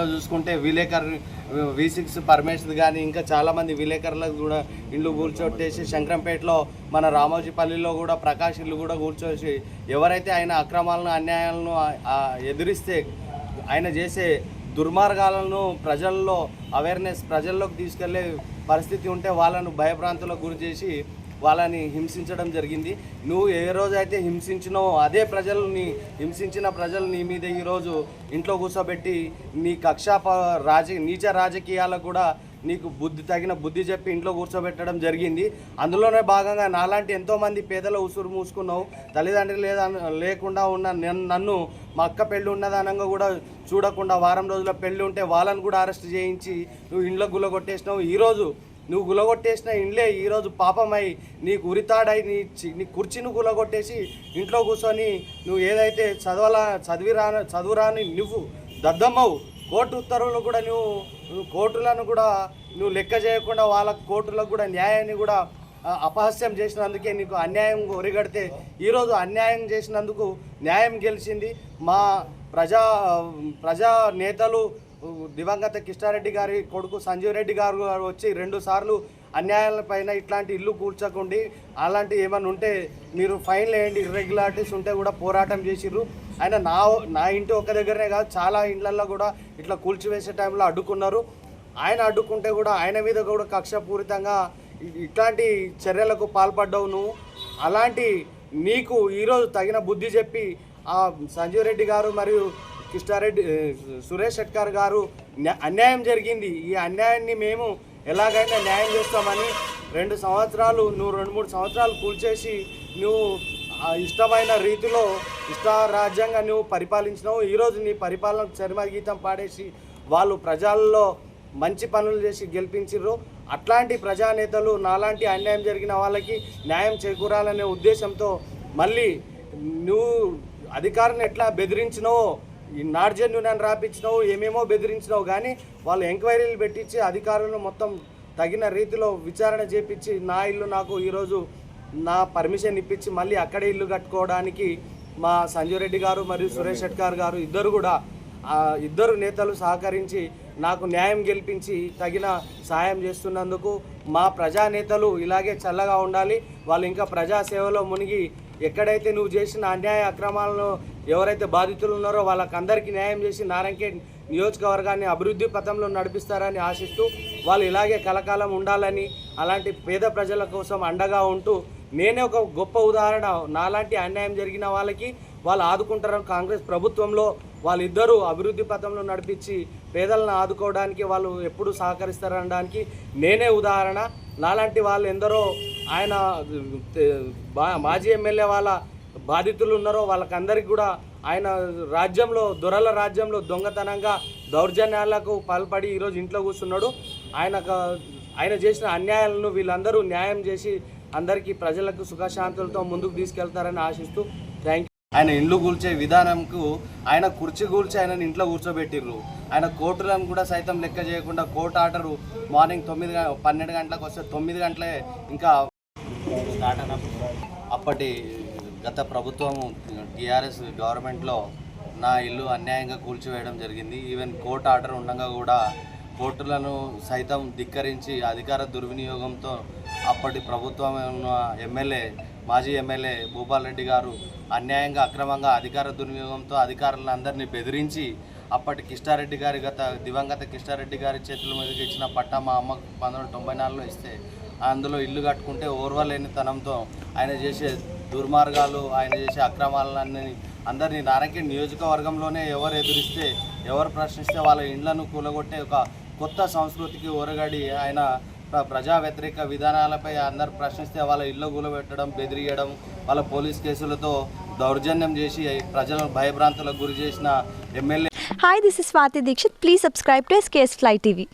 విషయంలో చూసుకుంటే విలేకరు V six Parameshwar కానీ ఇంకా చాలామంది విలేకరులకు కూడా ఇల్లు కూర్చోట్టేసి శంకరంపేటలో మన రామోజీపల్లిలో కూడా ప్రకాష్ ఇల్లు కూడా కూర్చోసి ఎవరైతే ఆయన అక్రమాలను అన్యాయాలను ఎదిరిస్తే ఆయన చేసే దుర్మార్గాలను ప్రజల్లో అవేర్నెస్ ప్రజల్లోకి తీసుకెళ్ళే పరిస్థితి ఉంటే వాళ్ళను భయభ్రాంతులకు గురి చేసి వాళ్ళని హింసించడం జరిగింది. నువ్వు ఏ రోజైతే హింసించినావో అదే ప్రజల్ని హింసించిన ప్రజలు నీ మీద ఈరోజు ఇంట్లో కూర్చోబెట్టి నీ కక్షా రాజ నీచ రాజకీయాలకు కూడా నీకు బుద్ధి తగిన బుద్ధి చెప్పి ఇంట్లో కూర్చోబెట్టడం జరిగింది. అందులోనే భాగంగా నాలాంటి ఎంతోమంది పేదల ఉసురు మూసుకున్నావు. తల్లిదండ్రులు లేదా లేకుండా ఉన్న నన్ను- నన్ను మా అక్క పెళ్ళి ఉన్నదనంగా కూడా చూడకుండా వారం రోజుల పెళ్ళి ఉంటే వాళ్ళని కూడా అరెస్ట్ చేయించి నువ్వు ఇంట్లో గుల్లగొట్టేసినావు. ఈరోజు నువ్వు గులగొట్టేసిన ఇండ్లే ఈరోజు పాపమై నీకు ఉరితాడై నీ చి- నీ కుర్చీని గులగొట్టేసి ఇంట్లో కూర్చొని నువ్వు ఏదైతే చదవలా చదివిరా చదువురాని నువ్వు దద్దమ్మవు. కోర్టు ఉత్తర్వులు కూడా నువ్వు నువ్వు కోర్టులను కూడా నువ్వు లెక్క చేయకుండా వాళ్ళ కోర్టులకు కూడా న్యాయాన్ని కూడా అపహస్యం అపహాస్యం చేసినందుకే నీకు అన్యాయం ఒరిగడితే ఈరోజు అన్యాయం చేసినందుకు న్యాయం గెలిచింది మా ప్రజా ప్రజా నేతలు దివంగత కిష్టారెడ్డి గారి కొడుకు సంజీవ్ రెడ్డి గారు వచ్చి రెండు సార్లు అన్యాయాలపైన ఇట్లాంటి ఇల్లు కూర్చోకండి అలాంటి ఏమైనా ఉంటే మీరు ఫైన్ వేయండి ఇర్రెగ్యులారిటీస్ ఉంటే కూడా పోరాటం చేసిర్రు. ఆయన నా నా ఇంటి ఒక దగ్గరనే కాదు చాలా ఇండ్లల్లో కూడా ఇట్లా కూల్చివేసే టైంలో అడ్డుకున్నారు. ఆయన అడ్డుకుంటే కూడా ఆయన మీద కూడా కక్షపూరితంగా ఇట్లాంటి చర్యలకు పాల్పడ్డావు నువ్వు అలాంటి నీకు ఈరోజు తగిన బుద్ధి చెప్పి ఆ సంజీవ్ రెడ్డి గారు మరియు కృష్ణారెడ్డి సురేష్ షెట్కర్ గారు న్యా- అన్యాయం జరిగింది. ఈ అన్యాయాన్ని మేము ఎలాగైనా న్యాయం చేస్తామని రెండు సంవత్సరాలు నువ్వు రెండు మూడు సంవత్సరాలు కూల్చేసి నువ్వు ఇష్టమైన రీతిలో ఇష్ట రాజ్యంగా నువ్వు పరిపాలించినావు. ఈరోజు నీ పరిపాలన చర్మగీతం పాడేసి వాళ్ళు ప్రజల్లో మంచి పనులు చేసి గెలిపించారు అట్లాంటి ప్రజానేతలు నాలాంటి అన్యాయం జరిగిన వాళ్ళకి న్యాయం చేకూరాలనే ఉద్దేశంతో మళ్ళీ నువ్వు అధికారాన్ని ఎట్లా బెదిరించినావో ఈ యూనియన్ రాపించినావు ఏమేమో బెదిరించినావు కానీ వాళ్ళు ఎంక్వైరీలు పెట్టించి అధికారులను మొత్తం తగిన రీతిలో విచారణ చేపించి నా ఇల్లు నాకు ఈరోజు నా పర్మిషన్ ఇప్పించి మళ్ళీ అక్కడే ఇల్లు కట్టుకోవడానికి మా సంజయ్ రెడ్డి గారు మరియు సురేష్ షెట్కార్ గారు ఇద్దరు కూడా ఇద్దరు నేతలు సహకరించి నాకు న్యాయం గెలిపించి తగిన సాయం చేస్తున్నందుకు మా ప్రజా నేతలు ఇలాగే చల్లగా ఉండాలి. వాళ్ళు ఇంకా ప్రజాసేవలో మునిగి ఎక్కడైతే నువ్వు చేసిన అన్యాయ అక్రమాలను ఎవరైతే బాధితులు ఉన్నారో వాళ్ళకందరికీ న్యాయం చేసి నారాయణఖేడ్ నియోజకవర్గాన్ని అభివృద్ధి పథంలో నడిపిస్తారని ఆశిస్తూ వాళ్ళు ఇలాగే కలకాలం ఉండాలని అలాంటి పేద ప్రజల కోసం అండగా ఉంటూ నేనే ఒక గొప్ప ఉదాహరణ. నాలాంటి అన్యాయం జరిగిన వాళ్ళకి వాళ్ళు ఆదుకుంటారని కాంగ్రెస్ ప్రభుత్వంలో వాళ్ళిద్దరూ అభివృద్ధి పథంలో నడిపించి పేదలను ఆదుకోవడానికి వాళ్ళు ఎప్పుడు సహకరిస్తారనడానికి నేనే ఉదాహరణ. నాలాంటి వాళ్ళు ఎందరో ఆయన మాజీ ఎమ్మెల్యే వాళ్ళ బాధితులు ఉన్నారో వాళ్ళకందరికీ కూడా ఆయన రాజ్యంలో దొరల రాజ్యంలో దొంగతనంగా దౌర్జన్యాలకు పాల్పడి ఈరోజు ఇంట్లో కూర్చున్నాడు. ఆయన ఆయన చేసిన అన్యాయాలను వీళ్ళందరూ న్యాయం చేసి అందరికీ ప్రజలకు సుఖశాంతులతో ముందుకు తీసుకెళ్తారని ఆశిస్తూ థ్యాంక్ ఆయన ఇండ్లు కూల్చే విధానంకు ఆయన కుర్చీ కూల్చి ఆయన ఇంట్లో కూర్చోబెట్టిర్రు. ఆయన కోర్టులను కూడా సైతం లెక్క చేయకుండా కోర్టు ఆర్డరు మార్నింగ్ తొమ్మిది పన్నెండు గంటలకు వస్తే తొమ్మిది గంటలే ఇంకా అప్పటి గత ప్రభుత్వం టీఆర్ఎస్ గవర్నమెంట్లో నా ఇల్లు అన్యాయంగా కూల్చివేయడం జరిగింది. ఈవెన్ కోర్టు ఆర్డర్ ఉండగా కూడా కోర్టులను సైతం ధిక్కరించి అధికార దుర్వినియోగంతో అప్పటి ప్రభుత్వం ఉన్న ఎమ్మెల్యే మాజీ ఎమ్మెల్యే భూపాల్ రెడ్డి గారు అన్యాయంగా అక్రమంగా అధికార దుర్వినియోగంతో అధికారులందరినీ బెదిరించి అప్పటి కిష్టారెడ్డి గారి గత దివంగత కిష్టారెడ్డి గారి చేతుల మీదకి ఇచ్చిన పట్టా మా అమ్మకు పంతొమ్మిది తొంభై నాలుగులో ఇస్తే అందులో ఇల్లు కట్టుకుంటే ఓర్వలేని తనంతో ఆయన చేసే దుర్మార్గాలు ఆయన చేసే అక్రమాలన్నీ అందరినీ నారాయణ నియోజకవర్గంలోనే ఎవరు ఎదురిస్తే ఎవరు ప్రశ్నిస్తే వాళ్ళ ఇండ్లను కూలగొట్టే ఒక కొత్త సంస్కృతికి ఊరగడి ఆయన ప్ర- ప్రజా వ్యతిరేక విధానాలపై అందరు ప్రశ్నిస్తే వాళ్ళ ఇల్లు కూలబెట్టడం బెదిరియడం వాళ్ళ పోలీస్ కేసులతో దౌర్జన్యం చేసి ప్రజలను భయభ్రాంతులకు గురి చేసిన MLA hi this is Swathi Dixit please subscribe to SKS fly TV